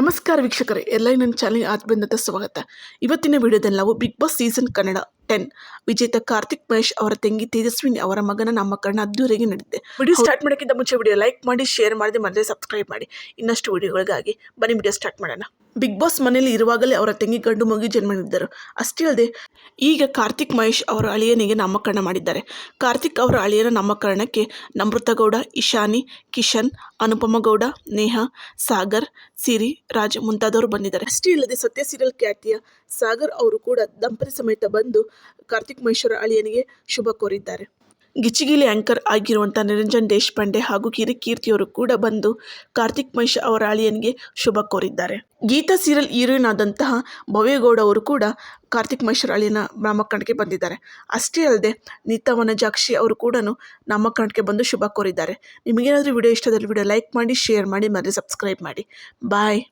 ನಮಸ್ಕಾರ ವೀಕ್ಷಕರೇ ಎಲ್ಲ ನನ್ನ ಚಾನಲ್ ಆತ್ಮೀಯತ ಸ್ವಾಗತ. ಇವತ್ತಿನ ವಿಡಿಯೋದಲ್ಲಿ ನಾವು big boss season Kannada ten. ವಿಜೇತ ಕಾರ್ತಿಕ್ ಮಹೇಶ್ ಅವರ ತಂಗಿ ತೇಜಸ್ವಿನಿ ಅವರ ಮಗನ ನಾಮಕರಣ ಅದ್ದೂರಿಗೆ ನಡೆದಿದೆ. ವಿಡಿಯೋ ಸ್ಟಾರ್ಟ್ ಮಾಡೋಕ್ಕಿಂತ ಮುಂಚೆ ವಿಡಿಯೋ ಲೈಕ್ ಮಾಡಿ ಶೇರ್ ಮಾಡಿ ಮತ್ತೆ ಸಬ್ಸ್ಕ್ರೈಬ್ ಮಾಡಿ. ಇನ್ನಷ್ಟು ವಿಡಿಯೋಗಳಿಗಾಗಿ ಬನ್ನಿ ವಿಡಿಯೋ ಸ್ಟಾರ್ಟ್ ಮಾಡೋಣ. ಬಿಗ್ ಬಾಸ್ ಮನೆಯಲ್ಲಿ ಇರುವಾಗಲೇ ಅವರ ತಂಗಿ ಗಂಡು ಮಗು ಜನ್ಮ ನೀಡಿದ್ದರು. ಅಷ್ಟೇ ಅಲ್ಲದೆ ಈಗ ಕಾರ್ತಿಕ್ ಮಹೇಶ್ ಅವರ ಅಳಿಯನಿಗೆ ನಾಮಕರಣ ಮಾಡಿದ್ದಾರೆ. ಕಾರ್ತಿಕ್ ಅವರ ಅಳಿಯನ ನಾಮಕರಣಕ್ಕೆ ನಮೃತ ಗೌಡ ಇಶಾನಿ ಕಿಶನ್ ಅನುಪಮ ಗೌಡ ನೇಹಾ ಸಾಗರ್ ಸಿರಿ ರಾಜ್ ಮುಂತಾದವರು ಬಂದಿದ್ದಾರೆ. ಅಷ್ಟೇ ಅಲ್ಲದೆ ಸತ್ಯ ಸೀರಿಯಲ್ ಖ್ಯಾತಿಯ ಸಾಗರ್ ಅವರು ಕೂಡ ದಂಪತಿ ಸಮೇತ ಬಂದು ಕಾರ್ತಿಕ್ ಮಹೇಶ್ವರ ಅಳಿಯನಿಗೆ ಶುಭ ಕೋರಿದ್ದಾರೆ. ಗಿಚಿಗಿಲಿ ಆಂಕರ್ ಆಗಿರುವಂಥ ನಿರಂಜನ್ ದೇಶಪಾಂಡೆ ಹಾಗೂ ಕಿರಿ ಕೀರ್ತಿಯವರು ಕೂಡ ಬಂದು ಕಾರ್ತಿಕ್ ಮಹೇಶ್ ಅವರ ಅಳಿಯನಿಗೆ ಶುಭ ಕೋರಿದ್ದಾರೆ. ಗೀತಾ ಸೀರಿಯಲ್ ಹೀರೋಯಿನ್ ಆದಂತಹ ಭವ್ಯಗೌಡ ಅವರು ಕೂಡ ಕಾರ್ತಿಕ್ ಮಹೇಶ್ವರ ಅಳಿಯನ ನಾಮಕರಣಕ್ಕೆ ಬಂದಿದ್ದಾರೆ. ಅಷ್ಟೇ ಅಲ್ಲದೆ ನೀತಾ ವನಜಾಕ್ಷಿ ಅವರು ಕೂಡ ನಾಮಕರಣಕ್ಕೆ ಬಂದು ಶುಭ ಕೋರಿದ್ದಾರೆ. ನಿಮಗೇನಾದರೂ ವಿಡಿಯೋ ಇಷ್ಟದಲ್ಲಿ ವಿಡಿಯೋ ಲೈಕ್ ಮಾಡಿ, ಶೇರ್ ಮಾಡಿ ಮತ್ತು ಸಬ್ಸ್ಕ್ರೈಬ್ ಮಾಡಿ. ಬಾಯ್!